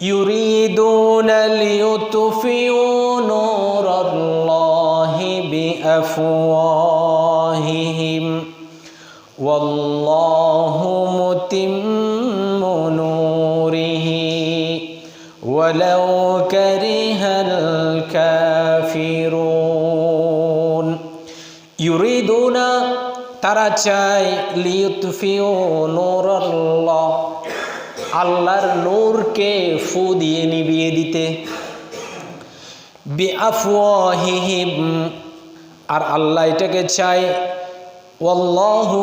يريدون ليطفئوا نور الله بأفواههم. والله متم نوره. ولو كره الكافرون. يريدون ترى ليطفئوا نور الله. আল্লাহর নূরকে ফু দিয়ে নিবিয়ে দিতে। আর আল্লাহ এটাকে চায়, ওয়াল্লাহু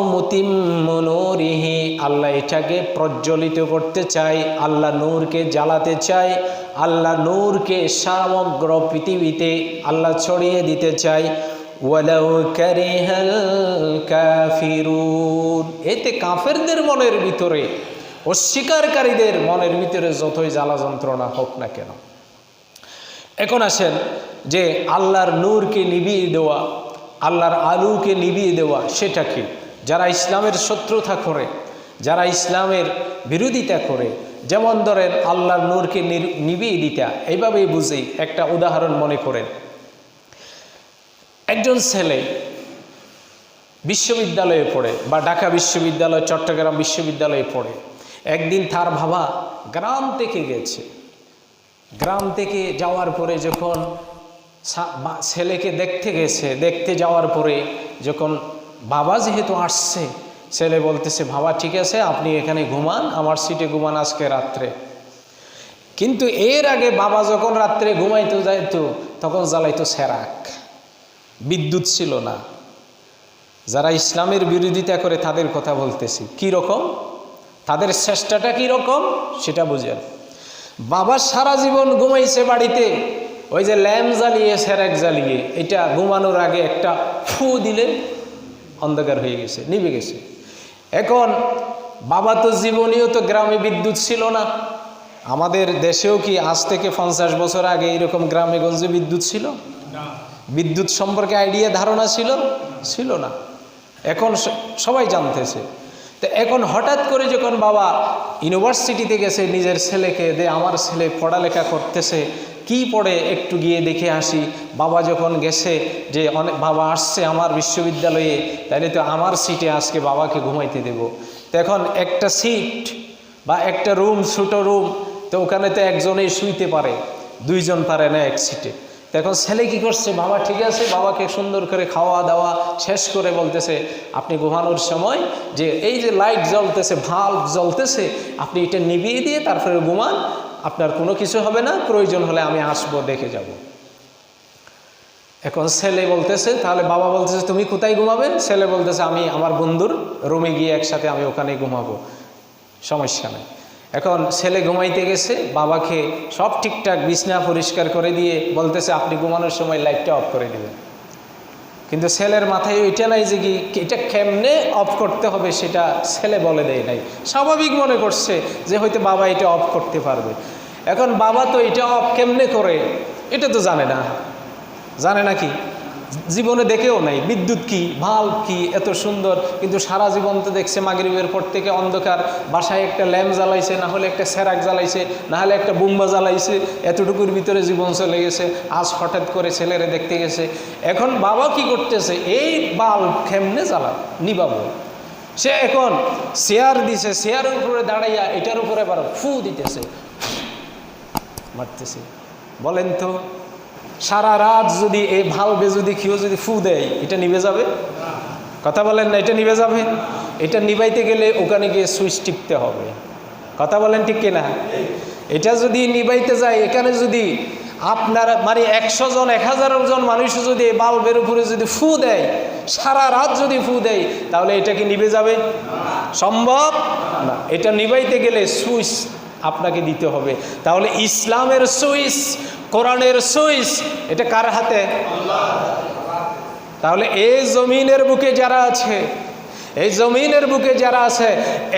আল্লাহ এটাকে প্রজ্বলিত করতে চায়, আল্লাহ নূরকে জ্বালাতে চায়, আল্লাহ নূরকে সমগ্র পৃথিবীতে আল্লাহ ছড়িয়ে দিতে চায়। ওয়ালাউ কাফিরুন, এতে কাফেরদের মনের ভিতরে অস্বীকারীদের মনের ভিতরে যতই জ্বালা যন্ত্রণা হোক না কেন। এখন আসেন যে আল্লাহর নূরকে নিবিয়ে দেওয়া, আল্লাহর আলুকে নিবিয়ে দেওয়া সেটা কি? যারা ইসলামের শত্রুতা করে, যারা ইসলামের বিরোধিতা করে, যেমন ধরেন আল্লাহর নূরকে নির- নিভিয়ে দিতা, এইভাবেই বুঝেই একটা উদাহরণ মনে করেন। একজন ছেলে বিশ্ববিদ্যালয়ে পড়ে বা ঢাকা বিশ্ববিদ্যালয়, চট্টগ্রাম বিশ্ববিদ্যালয়ে পড়ে। একদিন তার বাবা গ্রাম থেকে গেছে। গ্রাম থেকে যাওয়ার পরে যখন ছেলেকে দেখতে গেছে, দেখতে যাওয়ার পরে যখন বাবা যেহেতু আসছে, ছেলে বলতেছে, বাবা, ঠিক আছে, আপনি এখানে ঘুমান, আমার সিটে ঘুমান আজকে রাত্রে। কিন্তু এর আগে বাবা যখন রাত্রে ঘুমাইতে যাইতো, তখন জ্বালাইতো সেরাক। বিদ্যুৎ ছিল না। যারা ইসলামের বিরোধিতা করে তাদের কথা বলতেছি। কি রকম? তাদের চেষ্টাটা কি রকম? সেটা বুঝেন। বাবা সারা জীবন ঘুমাইছে বাড়িতে ওই যে ল্যাম্প জ্বালিয়ে সেরাক জ্বালিয়ে এটা ঘুমানোর আগে একটা ফু দিলে অন্ধকার হয়ে গেছে নিভে গেছে। এখন বাবা তো জীবনীয় তো গ্রামে বিদ্যুৎ ছিল না। আমাদের দেশেও কি আজ থেকে পঞ্চাশ বছর আগে এরকম গ্রামে গঞ্জে বিদ্যুৎ ছিল? বিদ্যুৎ সম্পর্কে আইডিয়া ধারণা ছিল? ছিল না। এখন সবাই জানতেছে। তো এখন হঠাৎ করে যখন বাবা ইউনিভার্সিটিতে গেছে নিজের ছেলেকে দে আমার ছেলে পড়ালেখা করতেছে, কি পড়ে একটু গিয়ে দেখে আসি। বাবা যখন গেছে যে অনেক বাবা আসছে আমার বিশ্ববিদ্যালয়ে, তাহলে তো আমার সিটে আজকে বাবাকে ঘুমাইতে দেব। তো এখন একটা সিট বা একটা রুম ছোটো রুম তো ওখানে তো একজনেই শুইতে পারে, দুইজন পারে না এক সিটে এখন ছেলে কি করছে? বাবা ঠিক আছে, বাবাকে সুন্দর করে খাওয়া দাওয়া শেষ করে বলতেছে, আপনি ঘুমানোর সময় যে এই যে লাইট জ্বলতেছে ভাল্ব জ্বলতেছে, আপনি এটা নিভিয়ে দিয়ে তারপরে ঘুমান। আপনার কোনো কিছু হবে না, প্রয়োজন হলে আমি আসব, দেখে যাব। এখন ছেলে বলতেছে, তাহলে বাবা বলতেছে, তুমি কোথায় ঘুমাবে? ছেলে বলতেছে, আমি আমার বন্ধুর রুমে গিয়ে একসাথে আমি ওখানে ঘুমাবো। সমস্যা নেই। এখন ছেলে ঘুমাইতে গেছে, বাবাকে সব ঠিকঠাক বিছনা পরিষ্কার করে দিয়ে বলতেছে, আপনি ঘুমানোর সময় লাইটটা অফ করে দিবেন। কিন্তু ছেলের মাথায় ওইটা নাই যে কি এটা কেমনে অফ করতে হবে সেটা ছেলে বলে দেয় নাই। স্বাভাবিক মনে করছে যে হয়তো বাবা এটা অফ করতে পারবে। এখন বাবা তো এটা অফ কেমনে করে? এটা তো জানে না। জানে না কি? জীবনে দেখেও নাই। বিদ্যুৎ কি ভালো কি, এত সুন্দর। কিন্তু সারা জীবন তো দেখছে মাগরিবের পর থেকে অন্ধকার। বাসায় একটা ল্যাম্প জ্বালাইছে, না হলে একটা সেরাক জ্বালাইছে, না হলে একটা বুম্বা জ্বালাইছে। এতটুকুর ভিতরে জীবন চলে গেছে। আজ হঠাৎ করে ছেলেরে দেখতে গেছে। এখন বাবা কি করতেছে? এই বাল্ব কেমনে জ্বালা নিবাবো। সে এখন চেয়ার দিছে, চেয়ারের উপরে দাঁড়াইয়া এটার উপরে আবার ফু দিতেছে। মারতেছে। বলেন তো সারা রাত যদি এই ভালবে যদি কেউ যদি ফু দেয়, এটা নিভে যাবে? কথা বলেন না, এটা নিভে যাবে? এটা নিবাইতে গেলে ওখানে গিয়ে সুইচ টিপতে হবে। কথা বলেন ঠিক কিনা? এটা যদি নিবাইতে যায়, এখানে যদি আপনার মানে একশো জন, এক হাজার জন মানুষ যদি এই বাল্বের উপরে যদি ফু দেয়, সারা রাত যদি ফু দেয়, তাহলে এটা কি নিভে যাবে? সম্ভব? না, এটা নিভাইতে গেলে সুইচ আপনাকে দিতে হবে। তাহলে ইসলামের সুইচ কোরআনের সুইচ, এটা কার হাতে? তাহলে এই জমিনের বুকে যারা আছে, এই জমিনের বুকে যারা আছে,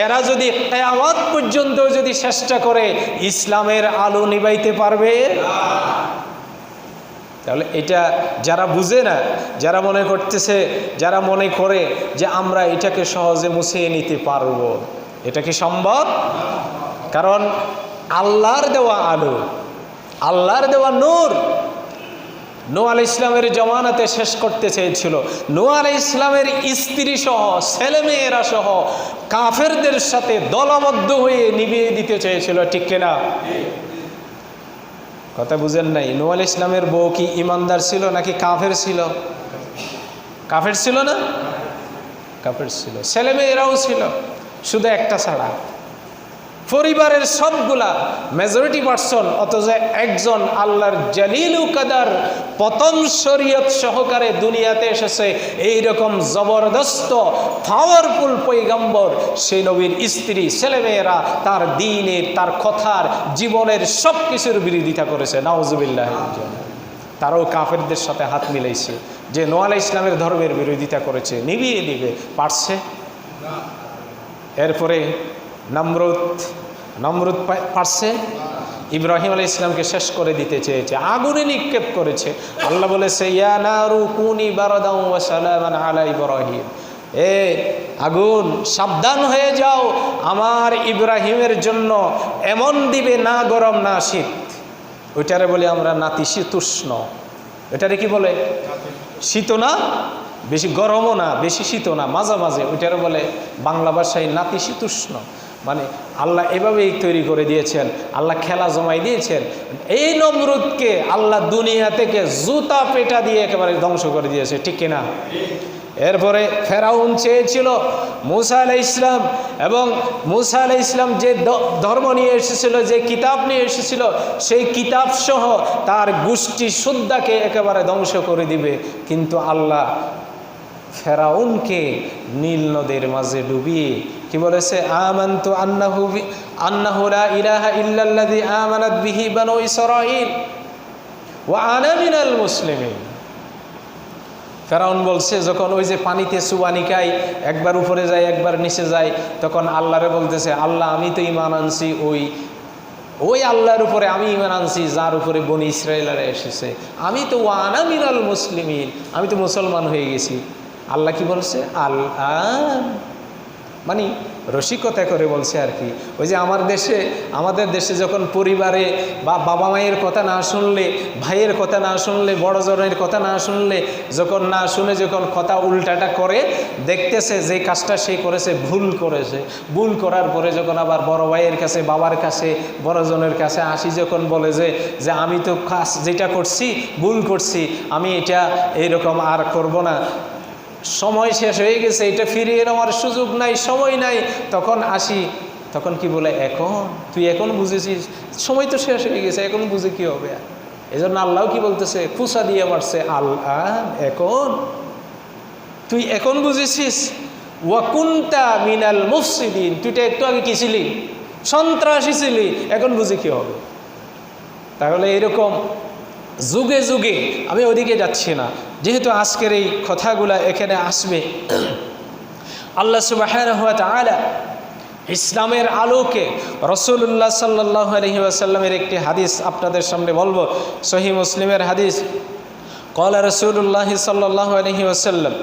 এরা যদি কেয়ামত পর্যন্ত যদি চেষ্টা করে ইসলামের আলো নিবাইতে পারবে? তাহলে এটা যারা বুঝে না, যারা মনে করতেছে, যারা মনে করে যে আমরা এটাকে সহজে মুছিয়ে নিতে পারব, এটা কি সম্ভব? কারণ আল্লাহর দেওয়া আলো আল্লাহর দেওয়া নূর। নো আল ইসলামের জমানাতে শেষ করতে চেয়েছিল। নো আল ইসলামের স্ত্রী সহ, ছেলেমেয়েরা সহ কাফেরদের সাথে দলবদ্ধ হয়ে নিভিয়ে দিতে চেয়েছিল, ঠিক কিনা? কথা বুঝেন নাই। নো আল ইসলামের বউ কি ইমানদার ছিল নাকি কাফের ছিল? কাফের ছিল না? কাফের ছিল। ছেলেমেয়েরাও ছিল। শুধু একটা ছাড়া। পরিবারের সবগুলা মেজরিটি পার্সন অথচ একজন আল্লাহর জালিল কাদার পতন শরীয়ত সহকারে দুনিয়াতে এসেছে এই রকম জবরদস্ত পাওয়ারফুল পৈগম্বর সেই নবীর স্ত্রী, ছেলেমেয়েরা তার দিনের, তার কথার, জীবনের সব কিছুর বিরোধিতা করেছে। নাওজুবিল্লাহ তারাও কাফেরদের সাথে হাত মিলাইছে, যে নোয়ালা ইসলামের ধর্মের বিরোধিতা করেছে, নিবিয়ে নিবে, পারছে? এরপরে নমরুদ নমরুদ পারছে। ইব্রাহিম আলী ইসলামকে শেষ করে দিতে চেয়েছে, আগুনে নিক্ষেপ করেছে। আল্লাহ বলেছে আলা ইব্রাহিম। এ আগুন, সাবধান হয়ে যাও। আমার ইব্রাহিমের জন্য এমন দিবে না গরম না শীত। ওইটারে বলি আমরা নাতিশীতুষ্ণ এটারে কি বলে? শীত না, বেশি গরমও না, বেশি শীত না মাঝে মাঝে ওইটারে বলে বাংলা ভাষায় নাতিশীতুষ্ণ মানে আল্লাহ এভাবেই তৈরি করে দিয়েছেন, আল্লাহ খেলা জমাই দিয়েছেন। এই নমরুদকে আল্লাহ দুনিয়া থেকে জুতা পেটা দিয়ে একেবারে ধ্বংস করে দিয়েছে, ঠিক কিনা এরপরে ফেরাউন চেয়েছিল মুসা আলাই ইসলাম এবং মুসা আলাই ইসলাম যে ধর্ম নিয়ে এসেছিল, যে কিতাব নিয়ে এসেছিল, সেই কিতাবসহ তার গোষ্ঠী শুদ্ধাকে একেবারে ধ্বংস করে দিবে। কিন্তু আল্লাহ ফেরাউনকে নীল নদের মাঝে ডুবিয়ে কি বলেছে? আমান্তু আন্নাহু বি- আন্নাহু লা ইলাহা ইল্লাল্লাযী আমানাত বিহি বানু ইসরাঈল ওয়া আনা মিনাল মুসলিমিন। ফেরাউন বলছে, যখন ওই যে পানিতে সুবানিকাই একবার উপরে যায়, একবার নিচে যায়, তখন আল্লাহরে বলতেছে, আল্লাহ, আমি তো ইমান আনছি, ওই ওই আল্লাহর উপরে আমি ইমান আনছি, যার উপরে বনি ইসরায়েলারা এসেছে। আমি তো ওয়ানা মিনাল মুসলিমিন, আমি তো মুসলমান হয়ে গেছি। আল্লাহ কি বলছে? আল্লাহ। মানে রসিকতা করে বলছে আর কি। ওই যে আমার দেশে, আমাদের দেশে যখন পরিবারে বা বাবা মায়ের কথা না শুনলে, ভাইয়ের কথা না শুনলে, বড় জনের কথা না শুনলে, যখন না শুনে যখন কথা উল্টাটা করে, দেখতেছে যে কাজটা সে করেছে, ভুল করেছে। ভুল করার পরে যখন আবার বড় ভাইয়ের কাছে, বাবার কাছে, বড় জনের কাছে আসি, যখন বলে যে যে আমি তো কাজ যেটা করছি, ভুল করছি, আমি এটা এইরকম আর করব না। সময় শেষ হয়ে গেছে, এটা ফিরিয়ে নেওয়ার সুযোগ নাই, সময় নাই। তখন আসি, তখন কি বলে, এখন? তুই এখন বুঝেছিস? সময় তো শেষ হয়ে গেছে, এখন বুঝে কি হবে? এই জন্য আল্লাহ কি বলতেছে? খুসা দিয়ে মারছে, আল্লাহ, এখন? তুই এখন বুঝেছিস? ওয়াকুন্তা মিনাল মুফসিদিন? তুই তো একটু আগে কি ছিলি? সন্ত্রাসী ছিলি, এখন বুঝে কি হবে? তাহলে এরকম যুগে যুগে আমি ওদিকে যাচ্ছি না যেহেতু আজকের এই কথাগুলা এখানে আসবে আল্লাহ সুবাহ ইসলামের আলোকে রসুল্লাহ সাল্লাহ আলহি আসাল্লামের একটি হাদিস আপনাদের সামনে বলবো সহি মুসলিমের হাদিস কলা রসুল্লাহ সাল্লাহ আলহি আসাল্লাম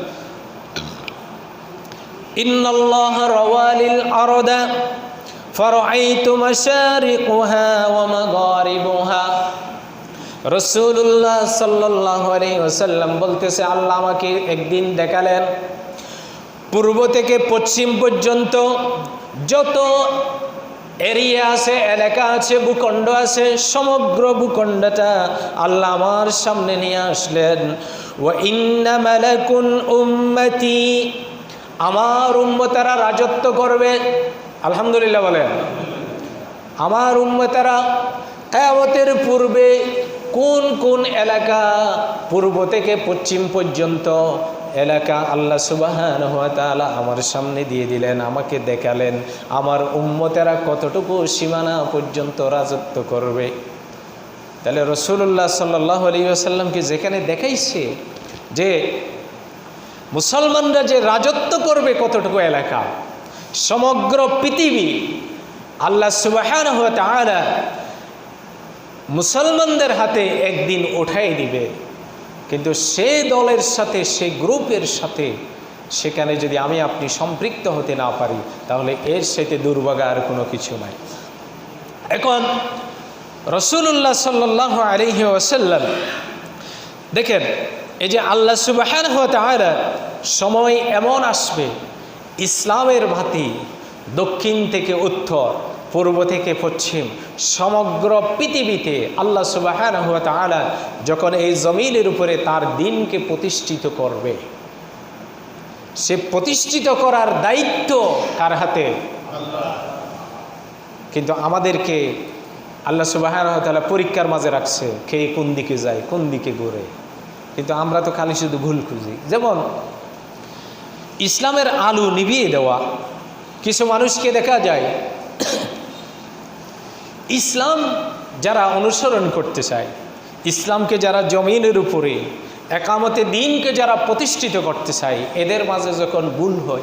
إن الله روى للأرض فرأيت مشارقها ومغاربها রসুল্লাহ সাল্লাহ আসাল্লাম বলতেছে, আল্লাহ আমাকে একদিন দেখালেন, পূর্ব থেকে পশ্চিম পর্যন্ত যত এরিয়া আছে, এলাকা আছে, ভূখণ্ড আছে, সমগ্র ভূখণ্ডটা আল্লাহ আমার সামনে নিয়ে আসলেন। ও ইন্না মালাকুন উম্মতি, আমার উম্মতারা রাজত্ব করবে। আলহামদুলিল্লাহ বলেন। আমার উম্মতারা কেয়ামতের পূর্বে কোন কোন এলাকা পূর্ব থেকে পশ্চিম পর্যন্ত এলাকা আল্লাহ সুবাহান তাআলা আমার সামনে দিয়ে দিলেন, আমাকে দেখালেন। আমার উম্মতেরা কতটুকু সীমানা পর্যন্ত রাজত্ব করবে? তাহলে রসুল্লাহ সাল্লাহ আলী আসাল্লামকে যেখানে দেখাইছে যে মুসলমানরা যে রাজত্ব করবে কতটুকু এলাকা, সমগ্র পৃথিবী আল্লাহ সুবাহান তাআলা মুসলমানদের হাতে একদিন ওঠাই দিবে। কিন্তু সে দলের সাথে, সে গ্রুপের সাথে, সেখানে যদি আমি আপনি সম্পৃক্ত হতে না পারি, তাহলে এর সাথে দুর্ভাগা আর কোনো কিছু নাই। এখন রসুল্লাহ সাল্লাহ আলহি ওসাল্লাম দেখেন, এই যে আল্লাহ সুবাহান হতে সময় এমন আসবে, ইসলামের ভাতি দক্ষিণ থেকে উত্তর পূর্ব থেকে পশ্চিম, সমগ্র পৃথিবীতে আল্লাহ সুবাহান হতে যখন এই জমিনের উপরে তার দিনকে প্রতিষ্ঠিত করবে, সে প্রতিষ্ঠিত করার দায়িত্ব কার হাতে। কিন্তু আমাদেরকে আল্লাহ সুবাহ পরীক্ষার মাঝে রাখছে, কে কোন দিকে যায়, কোন দিকে ঘুরে। কিন্তু আমরা তো খালি শুধু ভুল খুঁজি। যেমন, ইসলামের আলু নিভিয়ে দেওয়া, কিছু মানুষকে দেখা যায় ইসলাম যারা অনুসরণ করতে চায়, ইসলামকে যারা জমিনের উপরে, একামতে দিনকে যারা প্রতিষ্ঠিত করতে চায়, এদের মাঝে যখন ভুল হয়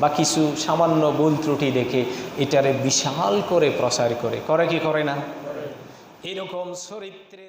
বা কিছু সামান্য ভুল ত্রুটি দেখে, এটারে বিশাল করে প্রচার করে। করে কি করে না? এরকম চরিত্রের